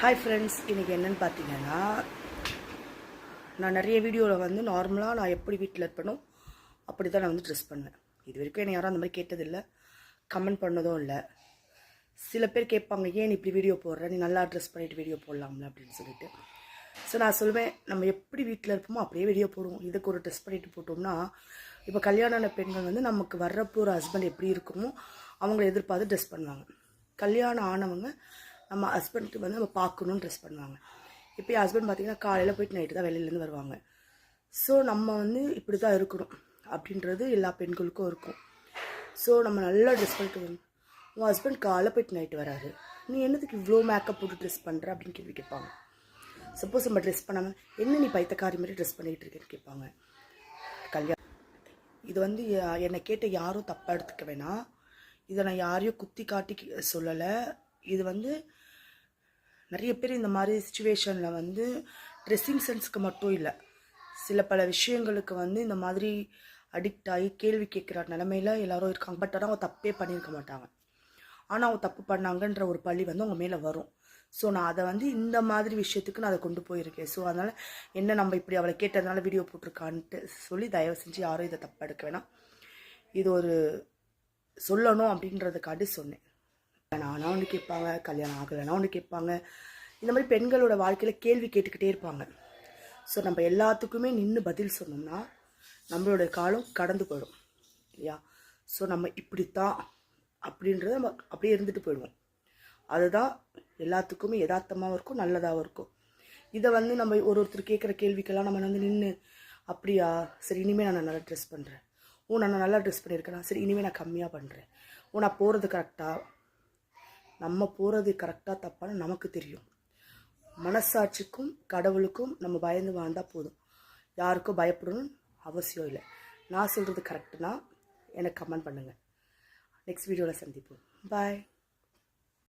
Hi friends இன்றைக்கி என்னென்னு பார்த்தீங்கன்னா நான் நிறைய வீடியோவில் வந்து நார்மலாக நான் எப்படி வீட்டில் இருப்பேனோ அப்படி தான் நான் வந்து ட்ரெஸ் பண்ணுவேன். இது வரைக்கும் என்னை யாரும் அந்த மாதிரி கேட்டதில்லை. கமெண்ட் பண்ணதும் இல்லை. சில பேர் கேட்பாங்க ஏன் இப்படி வீடியோ போடுற? நீ நல்லா ட்ரெஸ் பண்ணிவிட்டு வீடியோ போடலாம்ல அப்படின்னு சொல்லிட்டு. ஸோ நான் சொல்லுவேன் நம்ம எப்படி வீட்டில் இருப்போமோ அப்படியே வீடியோ போடுவோம். இதுக்கு ஒரு ட்ரெஸ் பண்ணிட்டு போட்டோம்னா இப்போ கல்யாணமான பெண்கள் வந்து நமக்கு வர்றப்போ ஒரு ஹஸ்பண்ட் எப்படி இருக்குமோ அவங்கள எதிர்பார்த்து ட்ரெஸ் பண்ணுவாங்க. கல்யாணம் ஆனவங்க நம்ம ஹஸ்பண்ட்க்கு வந்து நம்ம பார்க்கணும்னு ட்ரெஸ் பண்ணுவாங்க. இப்போ என் ஹஸ்பண்ட் பார்த்தீங்கன்னா காலையில் போயிட்டு நைட்டு தான் வெளியிலேருந்து வருவாங்க. ஸோ நம்ம வந்து இப்படி தான் இருக்கணும் அப்படின்றது எல்லா பெண்களுக்கும் இருக்கும். ஸோ நம்ம நல்லா ட்ரெஸ் பண்ணிட்டு வரணும் உன் ஹஸ்பண்ட் காலை போயிட்டு நைட்டு வராரு. நீ என்னதுக்கு இவ்வளோ மேக்கப் போட்டு ட்ரெஸ் பண்ணுற அப்படின்னு கேள்வி கேட்பாங்க. சப்போஸ் நம்ம ட்ரெஸ் பண்ணாமல் என்ன நீ பைத்தக்காரி மாதிரி ட்ரெஸ் பண்ணிகிட்டு இருக்கேன்னு கேட்பாங்க. கல்யாணம் இது வந்து என்னை கேட்ட யாரும் தப்பாக எடுத்துக்க வேணாம். இதை நான் யாரையும் குத்தி காட்டி சொல்லலை. இது வந்து நிறைய பேர் இந்த மாதிரி சுச்சுவேஷனில் வந்து ட்ரெஸ்ஸிங் சென்ஸ்க்கு மட்டும் இல்லை. சில பல விஷயங்களுக்கு வந்து இந்த மாதிரி அடிக்ட் ஆகி கேள்வி கேட்குற நிலமையில எல்லாரும் இருக்காங்க. பட் ஆனால் அவங்க தப்பே பண்ணியிருக்க மாட்டாங்க. ஆனால் அவங்க தப்பு பண்ணாங்கன்ற ஒரு பழி வந்து அவங்க மேலே வரும். ஸோ நான் அதை வந்து இந்த மாதிரி விஷயத்துக்கு நான் அதை கொண்டு போயிருக்கேன். ஸோ அதனால் என்ன நம்ம இப்படி அவளை கேட்டதுனால வீடியோ போட்டிருக்கான்ட்டு சொல்லி தயவு செஞ்சு யாரும் இதை தப்பாக எடுக்க வேணாம். இது ஒரு சொல்லணும் அப்படின்றதுக்காண்டி சொன்னேன். கல்யாணம் ஆனால் ஒன்று கேட்பாங்க கல்யாணம் ஆகலைன்னா ஒன்று கேட்பாங்க. இந்த மாதிரி பெண்களோட வாழ்க்கையில் கேள்வி கேட்டுக்கிட்டே இருப்பாங்க. ஸோ நம்ம எல்லாத்துக்குமே நின்று பதில் சொன்னோம்னா நம்மளோட காலம் கடந்து போயிடும் இல்லையா? ஸோ நம்ம இப்படித்தான் அப்படின்றத நம்ம அப்படியே இருந்துட்டு போயிடுவோம். அதுதான் எல்லாத்துக்குமே யதார்த்தமாகவும் இருக்கும் நல்லதாகவும் இருக்கும். இதை வந்து நம்ம ஒரு ஒருத்தர் கேட்குற கேள்விக்கெல்லாம் நம்ம வந்து நின்று அப்படியா? சரி இனிமேல் நான் நல்லா ட்ரெஸ் பண்ணுறேன் ஓ நான் நல்லா ட்ரெஸ் பண்ணியிருக்கேனா? சரி இனிமேல் நான் கம்மியாக பண்ணுறேன் ஓ நான் போகிறது கரெக்டாக நம்ம போகிறது கரெக்டாக தப்பான்னு நமக்கு தெரியும். மனசாட்சிக்கும் கடவுளுக்கும் நம்ம பயந்து வாழ்ந்தால் போதும். யாருக்கும் பயப்படணும்னு அவசியம் இல்லை. நான் சொல்கிறது கரெக்டுனா எனக்கு கமெண்ட் பண்ணுங்கள் நெக்ஸ்ட் வீடியோவில் சந்திப்போம். பாய்